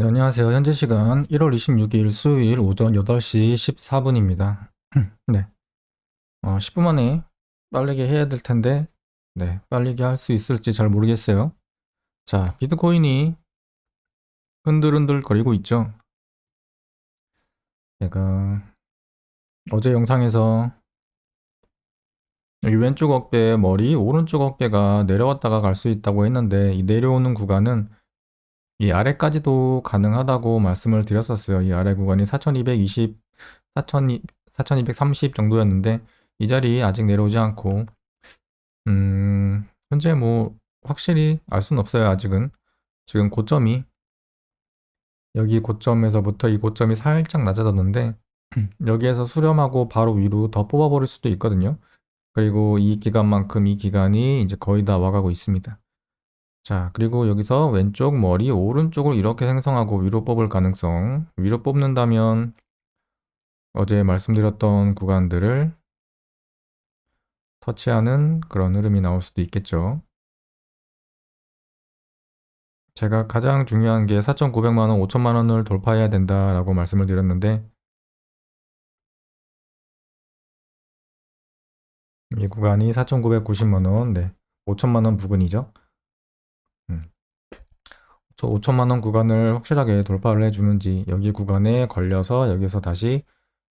네, 안녕하세요. 현재 시간 1월 26일 수요일 오전 8시 14분입니다. 네. 어, 10분 만에 빠르게 해야 될 텐데, 네, 빠르게 할 수 있을지 잘 모르겠어요. 자, 비트코인이 흔들흔들 거리고 있죠. 제가 어제 영상에서 여기 왼쪽 어깨 머리, 오른쪽 어깨가 내려왔다가 갈 수 있다고 했는데, 이 내려오는 구간은 이 아래까지도 가능하다고 말씀을 드렸었어요. 이 아래 구간이 4220, 4200, 4230 정도였는데 이 자리 아직 내려오지 않고 음, 현재 뭐 확실히 알 수는 없어요. 아직은. 지금 고점이 여기 고점에서부터 이 고점이 살짝 낮아졌는데 여기에서 수렴하고 바로 위로 더 뽑아버릴 수도 있거든요. 그리고 이 기간만큼 이 기간이 이제 거의 다 와가고 있습니다. 자, 그리고 여기서 왼쪽 머리, 오른쪽을 이렇게 생성하고 위로 뽑을 가능성. 위로 뽑는다면 어제 말씀드렸던 구간들을 터치하는 그런 흐름이 나올 수도 있겠죠. 제가 가장 중요한 게 4,900만 원, 5천만 원을 돌파해야 된다라고 말씀을 드렸는데 이 구간이 4,990만 원, 네, 5천만 원 부근이죠. 저 5천만 원 구간을 확실하게 돌파를 해주는지 여기 구간에 걸려서 여기서 다시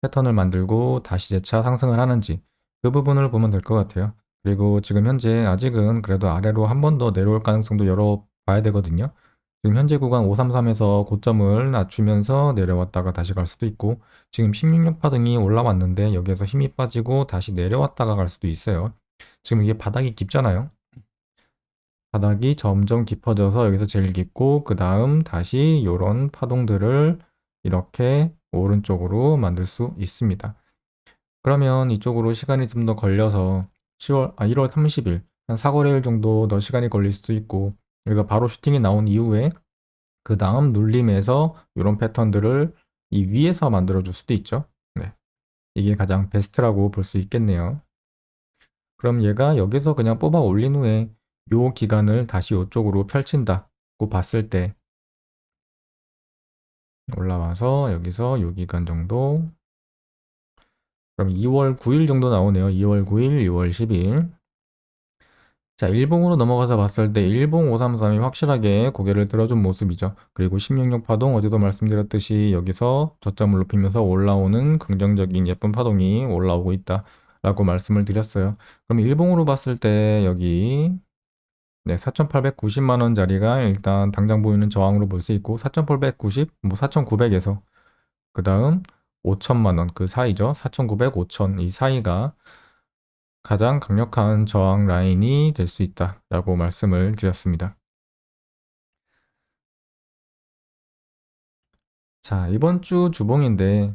패턴을 만들고 다시 재차 상승을 하는지 그 부분을 보면 될 것 같아요. 그리고 지금 현재 아직은 그래도 아래로 한 번 더 내려올 가능성도 열어봐야 되거든요. 지금 현재 구간 533에서 고점을 낮추면서 내려왔다가 다시 갈 수도 있고 지금 16력 파등이 올라왔는데 여기에서 힘이 빠지고 다시 내려왔다가 갈 수도 있어요. 지금 이게 바닥이 깊잖아요. 바닥이 점점 깊어져서 여기서 제일 깊고 그 다음 다시 이런 파동들을 이렇게 오른쪽으로 만들 수 있습니다. 그러면 이쪽으로 시간이 좀 더 걸려서 10월, 아, 1월 30일, 한 4거래일 정도 더 시간이 걸릴 수도 있고, 여기서 바로 슈팅이 나온 이후에 그 다음 눌림에서 이런 패턴들을 이 위에서 만들어 줄 수도 있죠. 네. 이게 가장 베스트라고 볼 수 있겠네요. 그럼 얘가 여기서 그냥 뽑아 올린 후에 요 기간을 다시 이쪽으로 펼친다고 봤을 때 올라와서 여기서 요 기간 정도 그럼 2월 9일 정도 나오네요. 2월 9일, 2월 10일 자, 일봉으로 넘어가서 봤을 때 일봉 533이 확실하게 고개를 들어준 모습이죠. 그리고 16력 파동 어제도 말씀드렸듯이 여기서 저점을 높이면서 올라오는 긍정적인 예쁜 파동이 올라오고 있다 라고 말씀을 드렸어요. 그럼 일봉으로 봤을 때 여기 네, 4,890만 원짜리가 일단 당장 보이는 저항으로 볼 수 있고 4,890, 뭐 4,900에서 그 다음 5천만 원 그 사이죠. 4,900, 5천 이 사이가 가장 강력한 저항 라인이 될 수 있다라고 말씀을 드렸습니다. 자, 이번 주 주봉인데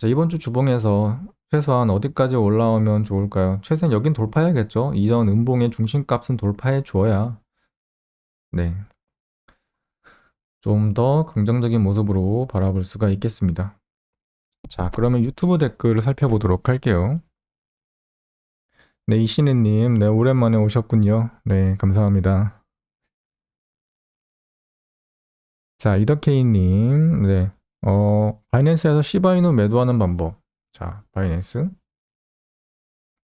자, 이번 주 주봉에서 최소한 어디까지 올라오면 좋을까요? 최소한 여긴 돌파해야겠죠. 이전 음봉의 중심값은 돌파해 줘야 네. 좀 더 긍정적인 모습으로 바라볼 수가 있겠습니다. 자, 그러면 유튜브 댓글을 살펴보도록 할게요. 네, 이신혜님, 네, 오랜만에 오셨군요. 네, 감사합니다. 자, 이더케이님, 네, 어, 바이낸스에서 시바이누 매도하는 방법. 자, 바이낸스.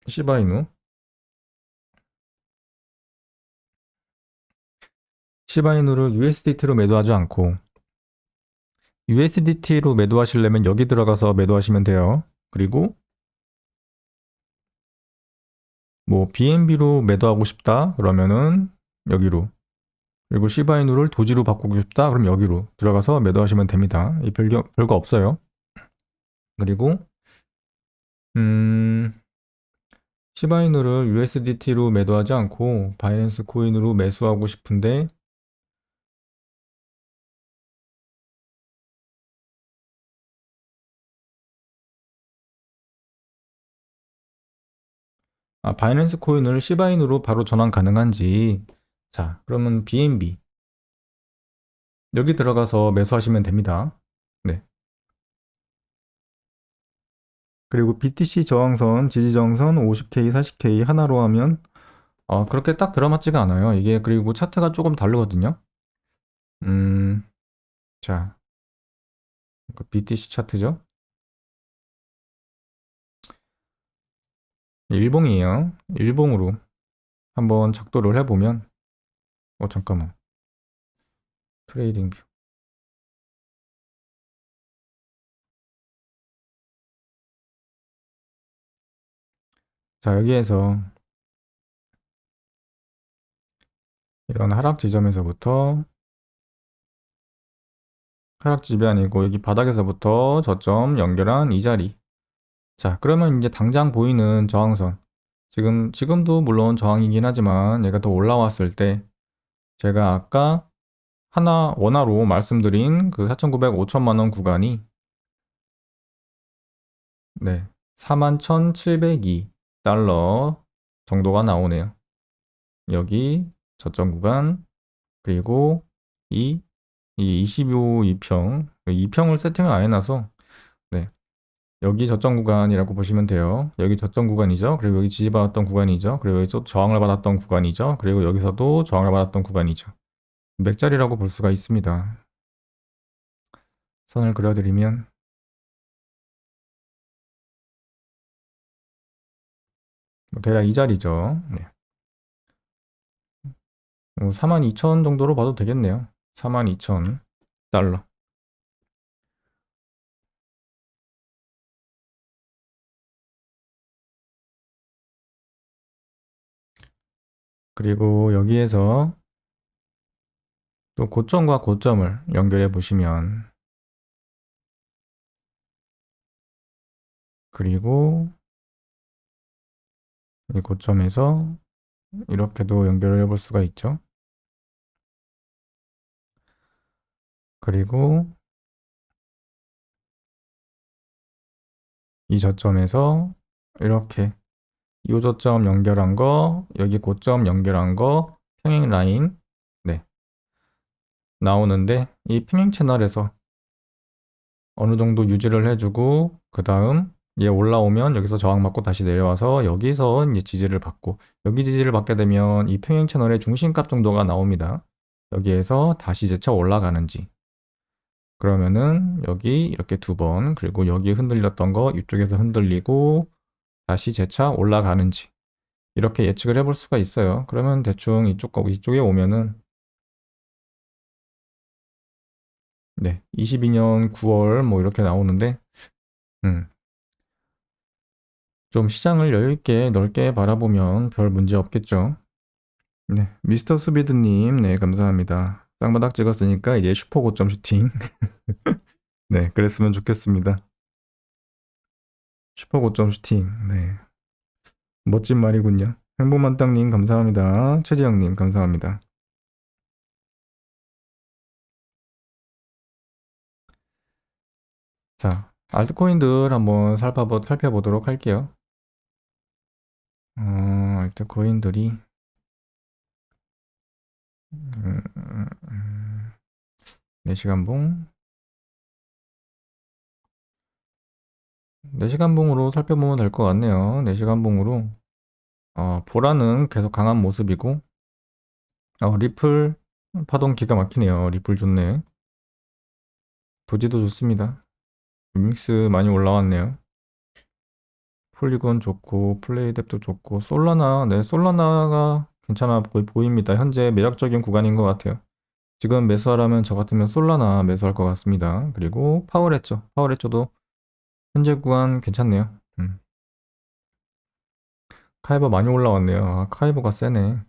시바이누. 시바이누를 USDT로 매도하지 않고 USDT로 매도하시려면 여기 들어가서 매도하시면 돼요. 그리고 뭐 BNB로 매도하고 싶다 그러면은 여기로 그리고 시바이누를 도지로 바꾸고 싶다 그럼 여기로 들어가서 매도하시면 됩니다. 이 별거, 별거 없어요. 그리고 음, 시바이누를 USDT로 매도하지 않고 바이낸스 코인으로 매수하고 싶은데 아, 바이낸스 코인을 시바인으로 바로 전환 가능한지 자 그러면 BNB 여기 들어가서 매수하시면 됩니다. 네. 그리고 BTC 저항선, 지지 저항선 50K, 40K 하나로 하면 어, 그렇게 딱 들어맞지가 않아요. 이게 그리고 차트가 조금 다르거든요. 음, 자, 그 BTC 차트죠? 일봉이에요. 일봉으로 한번 작도를 해보면, 어, 잠깐만. 트레이딩 뷰. 자, 여기에서 이런 하락 지점에서부터 하락 지점이 아니고 여기 바닥에서부터 저점 연결한 이 자리. 자, 그러면 이제 당장 보이는 저항선. 지금, 지금도 물론 저항이긴 하지만 얘가 더 올라왔을 때 제가 아까 하나 원화로 말씀드린 그 4,900, 5천만 원 구간이 네, 41,702 달러 정도가 나오네요. 여기 저점 구간 그리고 이, 이 25, 2평 2평을 세팅을 안 해놔서 네, 여기 저점 구간이라고 보시면 돼요. 여기 저점 구간이죠. 그리고 여기 지지받았던 구간이죠. 그리고 여기 또 저항을 받았던 구간이죠. 그리고 여기서도 저항을 받았던 구간이죠. 맥자리라고 볼 수가 있습니다. 선을 그려드리면 뭐 대략 이 자리죠. 네. 42,000 정도로 봐도 되겠네요. 42,000 달러. 그리고 여기에서 또 고점과 고점을 연결해 보시면 그리고 이 고점에서 이렇게도 연결을 해볼 수가 있죠. 그리고 이 저점에서 이렇게 이 저점 연결한 거, 여기 고점 연결한 거, 평행 라인 네. 나오는데 이 평행 채널에서 어느 정도 유지를 해주고 그 다음 얘 올라오면 여기서 저항받고 다시 내려와서 여기서 이제 지지를 받고 여기 지지를 받게 되면 이 평행 채널의 중심값 정도가 나옵니다. 여기에서 다시 재차 올라가는지 그러면은 여기 이렇게 두 번 그리고 여기 흔들렸던 거 이쪽에서 흔들리고 다시 재차 올라가는지 이렇게 예측을 해볼 수가 있어요. 그러면 대충 이쪽 이쪽에 오면은 네, 22년 9월 뭐 이렇게 나오는데 음. 좀 시장을 여유 있게 넓게 바라보면 별 문제 없겠죠. 네, 미스터 수비드님, 네, 감사합니다. 쌍바닥 찍었으니까 이제 슈퍼 고점 슈팅. 네, 그랬으면 좋겠습니다. 슈퍼 고점 슈팅, 네. 멋진 말이군요. 행복만땅님, 감사합니다. 최지영님, 감사합니다. 자, 알트코인들 한번 살펴보, 살펴보도록 할게요. 어, 알트코인들이 음, 음, 음. 4시간 봉 4시간 봉으로 살펴보면 될 것 같네요. 4시간 봉으로 어, 보라는 계속 강한 모습이고 어, 리플 파동 기가 막히네요. 리플 좋네. 도지도 좋습니다. 믹스 많이 올라왔네요. 폴리곤 좋고 플레이뎁도 좋고 솔라나 네 솔라나가 괜찮아 보입니다. 현재 매력적인 구간인 것 같아요. 지금 매수하라면 저 같으면 솔라나 매수할 것 같습니다. 그리고 파워레죠. 파워레죠도 현재 구간 괜찮네요. 음. 카이버 많이 올라왔네요. 아, 카이버가 세네.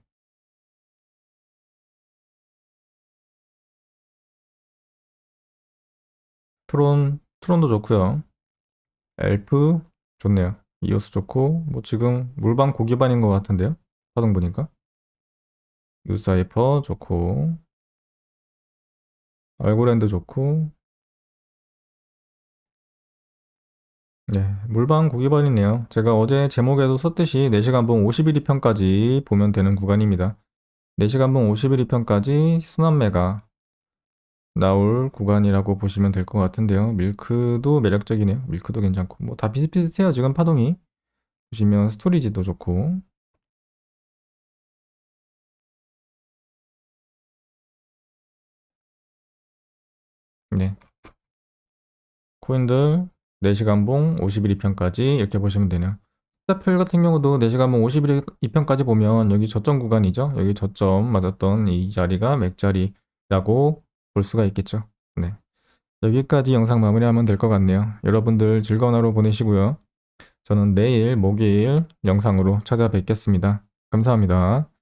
트론, 트론도 좋고요. 엘프 좋네요. 이오스 좋고 뭐 지금 물방 고기반인 것 같은데요. 파동 보니까. 유사이퍼 좋고 얼굴랜드 좋고 네, 물방 고기반이네요. 제가 어제 제목에도 썼듯이 4시간 봉 51위편까지 보면 되는 구간입니다. 4시간 봉 51위편까지 순환매가 나올 구간이라고 보시면 될 것 같은데요. 밀크도 매력적이네요. 밀크도 괜찮고 뭐 다 비슷비슷해요. 지금 파동이 보시면 스토리지도 좋고 네. 코인들 4시간 봉 51이편까지 이렇게 보시면 되네요. 스타필 같은 경우도 4시간 봉 51이편까지 보면 여기 저점 구간이죠. 여기 저점 맞았던 이 자리가 맥자리라고 볼 수가 있겠죠. 네. 여기까지 영상 마무리하면 될 것 같네요. 여러분들 즐거운 하루 보내시고요. 저는 내일 목요일 영상으로 찾아뵙겠습니다. 감사합니다.